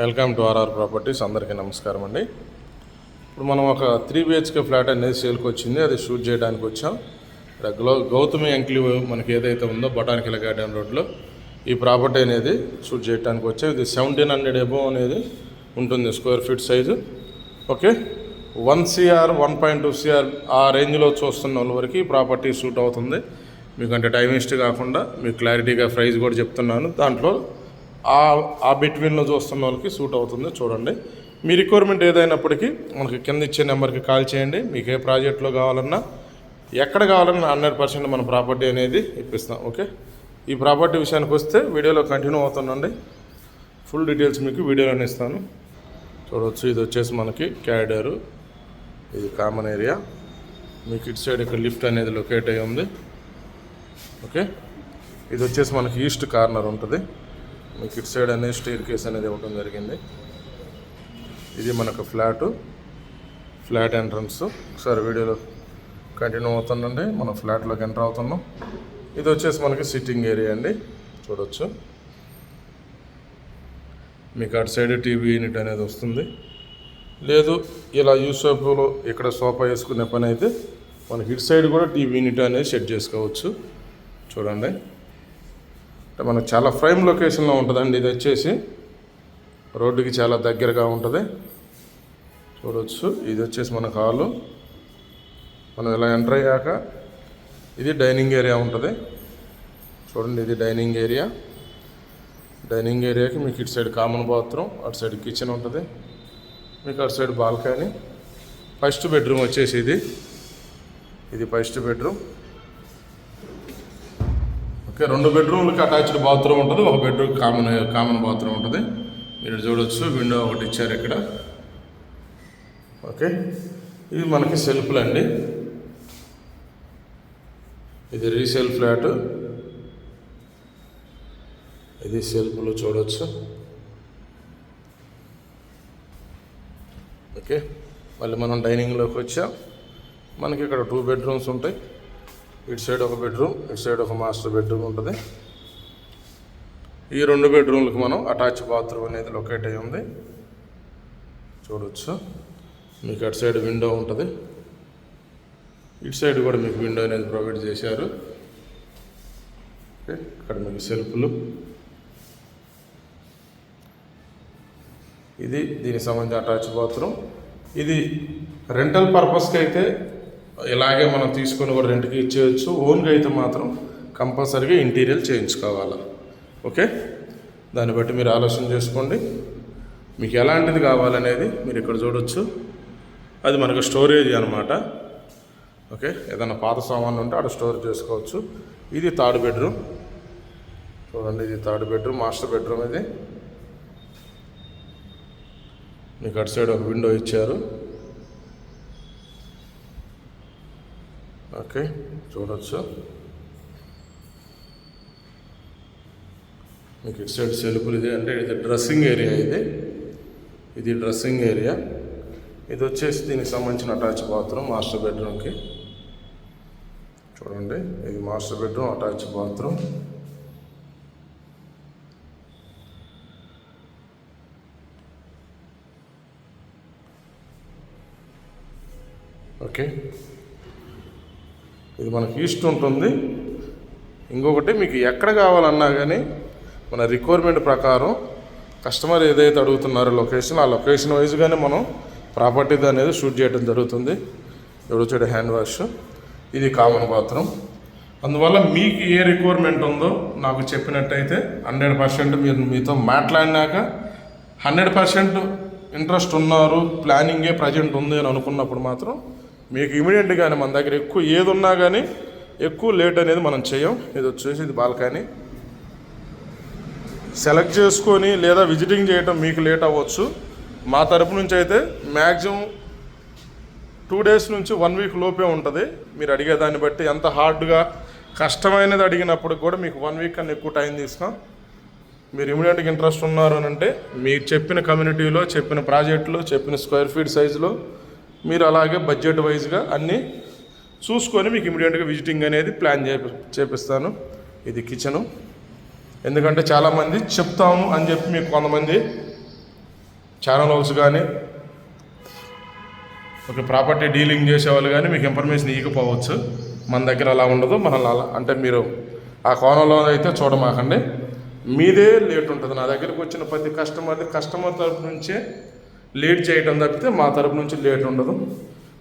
Welcome to RR properties. అందరికీ నమస్కారం అండి. ఇప్పుడు మనం ఒక త్రీ బిహెచ్కే ఫ్లాట్ అనేది సేల్కి వచ్చింది. అది షూట్ చేయడానికి వచ్చాం. ఇక్కడ గ్లో గౌతమి ఎంక్లీవ్ మనకి ఏదైతే ఉందో బొటానికల్ గార్డెన్ రోడ్లో ఈ ప్రాపర్టీ అనేది షూట్ చేయడానికి వచ్చాం. ఇది సెవెంటీన్ హండ్రెడ్ ఎబో అనేది ఉంటుంది square feet size. Okay? One CR one point two CR ఆ రేంజ్లో చూస్తున్న వాళ్ళ వరకు ఈ ప్రాపర్టీ షూట్ అవుతుంది. మీకు అంటే టైం వేస్ట్ కాకుండా మీకు క్లారిటీగా ప్రైస్ కూడా చెప్తున్నాను. దాంట్లో ఆ ఆ బిట్వీన్లో చూస్తున్న వాళ్ళకి సూట్ అవుతుంది చూడండి. మీ రిక్వైర్మెంట్ ఏదైనప్పటికీ మనకి కింద ఇచ్చే నెంబర్కి కాల్ చేయండి. మీకు ఏ ప్రాజెక్ట్లో కావాలన్నా ఎక్కడ కావాలన్నా హండ్రెడ్ పర్సెంట్ మన ప్రాపర్టీ అనేది ఇప్పిస్తాం ఓకే? ఈ ప్రాపర్టీ విషయానికి వస్తే వీడియోలో కంటిన్యూ అవుతుందండి ఫుల్ డీటెయిల్స్ మీకు వీడియోలోనే ఇస్తాను. చూడవచ్చు ఇది వచ్చేసి మనకి క్యారిడరు ఇది కామన్ ఏరియా మీకు ఇటు సైడ్ ఇక్కడ లిఫ్ట్ అనేది లొకేట్ అయ్యి ఉంది ఓకే? ఇది వచ్చేసి మనకి ఈస్ట్ కార్నర్ ఉంటుంది. మీకు ఇటు సైడ్ అనేది స్టేర్ కేస్ అనేది ఇవ్వడం జరిగింది. ఇది మనకు ఫ్లాటు ఫ్లాట్ ఎంట్రన్స్. ఒకసారి వీడియోలో కంటిన్యూ అవుతుందండి. మనం ఫ్లాట్లోకి ఎంటర్ అవుతున్నాం. ఇది వచ్చేసి మనకి సిట్టింగ్ ఏరియా అండి. చూడొచ్చు. మీకు అటు సైడ్ టీవీ యూనిట్ అనేది వస్తుంది. లేదు ఇలా యూసోఫ్లో ఇక్కడ సోఫా వేసుకునే పని అయితే మనకి ఇటు సైడ్ కూడా టీవీ యూనిట్ అనేది సెట్ చేసుకోవచ్చు. చూడండి. అంటే మనకు చాలా ప్రైమ్ లొకేషన్లో ఉంటుందండి ఇది వచ్చేసి. రోడ్డుకి చాలా దగ్గరగా ఉంటుంది. చూడవచ్చు ఇది వచ్చేసి మన హాలు. మనం ఇలా ఎంటర్ అయ్యాక ఇది డైనింగ్ ఏరియా ఉంటుంది. చూడండి ఇది డైనింగ్ ఏరియా. డైనింగ్ ఏరియాకి మీకు ఇటు సైడ్ కామన్ బాత్రూమ్ అటు సైడ్ కిచెన్ ఉంటుంది. మీకు అటు సైడ్ బాల్కనీ ఫస్ట్ బెడ్రూమ్ వచ్చేసి ఇది. ఇది ఫస్ట్ బెడ్రూమ్ ఓకే రెండు బెడ్రూమ్లకి అటాచ్డ్ బాత్రూమ్ ఉంటుంది ఒక బెడ్రూమ్ కామన్ కామన్ బాత్రూమ్ ఉంటుంది. మీరు చూడొచ్చు విండో ఒకటి ఇచ్చారు ఇక్కడ. ఓకే ఇది మనకి సెల్ఫ్లు అండి. ఇది రీసేల్ ఫ్లాట్. ఇది సెల్ఫ్లు చూడొచ్చు. ఓకే మళ్ళీ మనం డైనింగ్లోకి వచ్చాం. మనకి ఇక్కడ టూ బెడ్రూమ్స్ ఉంటాయి. ఇటు సైడ్ ఒక బెడ్రూమ్ ఇటు సైడ్ ఒక మాస్టర్ బెడ్రూమ్ ఉంటుంది. ఈ రెండు బెడ్రూమ్లకు మనం అటాచ్ బాత్రూమ్ అనేది లొకేట్ అయి ఉంది. చూడొచ్చు. మీకు అటు సైడ్ విండో ఉంటుంది. ఇటు సైడ్ కూడా మీకు విండో అనేది ప్రొవైడ్ చేశారు. ఓకే ఇక్కడ మీకు సెల్ఫ్లు. ఇది దీనికి సంబంధించిన అటాచ్ బాత్రూమ్. ఇది రెంటల్ పర్పస్కి అయితే ఇలాగే మనం తీసుకొని కూడా రెంట్కి ఇచ్చేయచ్చు. ఓన్గా అయితే మాత్రం కంపల్సరీగా ఇంటీరియర్ చేయించుకోవాలి. ఓకే? దాన్ని బట్టి మీరు ఆలోచన చేసుకోండి. మీకు ఎలాంటిది కావాలనేది మీరు ఇక్కడ చూడొచ్చు. అది మనకు స్టోరేజ్ అనమాట ఓకే? ఏదైనా పాత సామాన్లు ఉంటే అక్కడ స్టోర్ చేసుకోవచ్చు. ఇది థర్డ్ బెడ్రూమ్. చూడండి ఇది థర్డ్ బెడ్రూమ్ మాస్టర్ బెడ్రూమ్ ఇది. మీకు అటు సైడ్ ఒక విండో ఇచ్చారు. ఓకే చూడొచ్చు మీకు ఇటు సైడ్ సెలుపులు ఇది అంటే ఇది డ్రెస్సింగ్ ఏరియా ఇది. ఇది డ్రెస్సింగ్ ఏరియా ఇది వచ్చేసి దీనికి సంబంధించిన అటాచ్ బాత్రూమ్ మాస్టర్ బెడ్రూమ్కి చూడండి ఇది master bedroom attach bathroom okay ఇది మనకి ఈస్ట్ ఉంటుంది. ఇంకొకటి మీకు ఎక్కడ కావాలన్నా కానీ మన రిక్వైర్మెంట్ ప్రకారం కస్టమర్ ఏదైతే అడుగుతున్నారో లొకేషన్ ఆ లొకేషన్ వైజ్గానే మనం ప్రాపర్టీ అనేది షూట్ చేయడం జరుగుతుంది. ఎవరు చూడే హ్యాండ్ వాష్ ఇది కామన్ బాత్రూమ్ అందువల్ల మీకు ఏ రిక్వైర్మెంట్ ఉందో నాకు చెప్పినట్టయితే హండ్రెడ్ పర్సెంట్ మీరు మీతో మాట్లాడినాక హండ్రెడ్ పర్సెంట్ ఇంట్రెస్ట్ ఉన్నారు ప్లానింగే ప్రజెంట్ ఉంది అని అనుకున్నప్పుడు మాత్రం మీకు ఇమీడియట్గానే మన దగ్గర ఎక్కువ ఏది ఉన్నా కానీ ఎక్కువ లేట్ అనేది మనం చేయం. ఇది వచ్చేసి ఇది బాల్కనీ. సెలెక్ట్ చేసుకొని లేదా విజిటింగ్ చేయటం మీకు లేట్ అవ్వచ్చు. మా తరపు నుంచి అయితే మ్యాక్సిమం టూ డేస్ నుంచి వన్ వీక్ లోపే ఉంటుంది. మీరు అడిగే దాన్ని బట్టి ఎంత హార్డ్గా కష్టమైనది అడిగినప్పుడు కూడా మీకు వన్ వీక్ కన్నా ఎక్కువ టైం తీస్తాం మీరు ఇమీడియట్గా ఇంట్రెస్ట్ ఉన్నారు అని అంటే మీరు చెప్పిన కమ్యూనిటీలో చెప్పిన ప్రాజెక్టులో చెప్పిన స్క్వేర్ ఫీట్ సైజులో మీరు అలాగే బడ్జెట్ వైజ్గా అన్నీ చూసుకొని మీకు ఇమీడియట్గా విజిటింగ్ అనేది ప్లాన్ చేపి చేపిస్తాను. ఇది కిచెను ఎందుకంటే చాలామంది చెప్తాము అని చెప్పి మీకు కొంతమంది ఛానల్ హౌస్ కానీ ఒక ప్రాపర్టీ డీలింగ్ చేసే వాళ్ళు కానీ మీకు ఇన్ఫర్మేషన్ ఇవ్వకపోవచ్చు. మన దగ్గర అలా ఉండదు. మనల్ని అలా అంటే మీరు ఆ కోణంలో అయితే చూడమాకండి. మీదే లేట్ ఉంటుంది. నా దగ్గరకు వచ్చిన ప్రతి కస్టమర్ది కస్టమర్ తరపు నుంచే లేట్ చేయడం తప్పితే మా తరపు నుంచి లేట్ ఉండదు.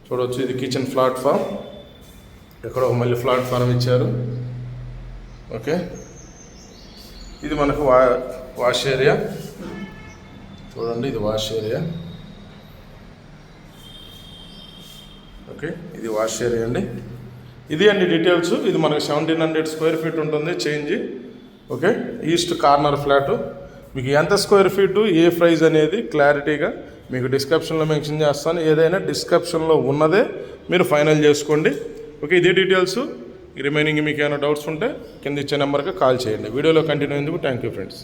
చూడవచ్చు ఇది కిచెన్ ప్లాట్ఫామ్ ఇక్కడ ఒక మళ్ళీ ప్లాట్ఫామ్ ఇచ్చారు. ఓకే. ఇది మనకు వా వాష్ ఏరియా చూడండి ఇది వాష్ ఏరియా ఓకే ఇది వాష్ ఏరియా అండి. ఇది అండి డీటెయిల్స్ ఇది మనకు సెవెంటీన్ హండ్రెడ్ స్క్వేర్ ఫీట్ ఉంటుంది change okay east corner flat మీకు ఎంత స్క్వేర్ ఫీటు ఏ ప్రైజ్ అనేది క్లారిటీగా మీకు డిస్క్రిప్షన్లో మెన్షన్ చేస్తాను. ఏదైనా డిస్క్రిప్షన్లో ఉన్నదే మీరు ఫైనల్ చేసుకోండి. ఓకే ఇదే డీటెయిల్స్ రిమైనింగ్ మీకు ఏమైనా డౌట్స్ ఉంటే కింద ఇచ్చే నెంబర్కి కాల్ చేయండి. వీడియోలో కంటిన్యూ అయ్యేందుకు థ్యాంక్ యూ ఫ్రెండ్స్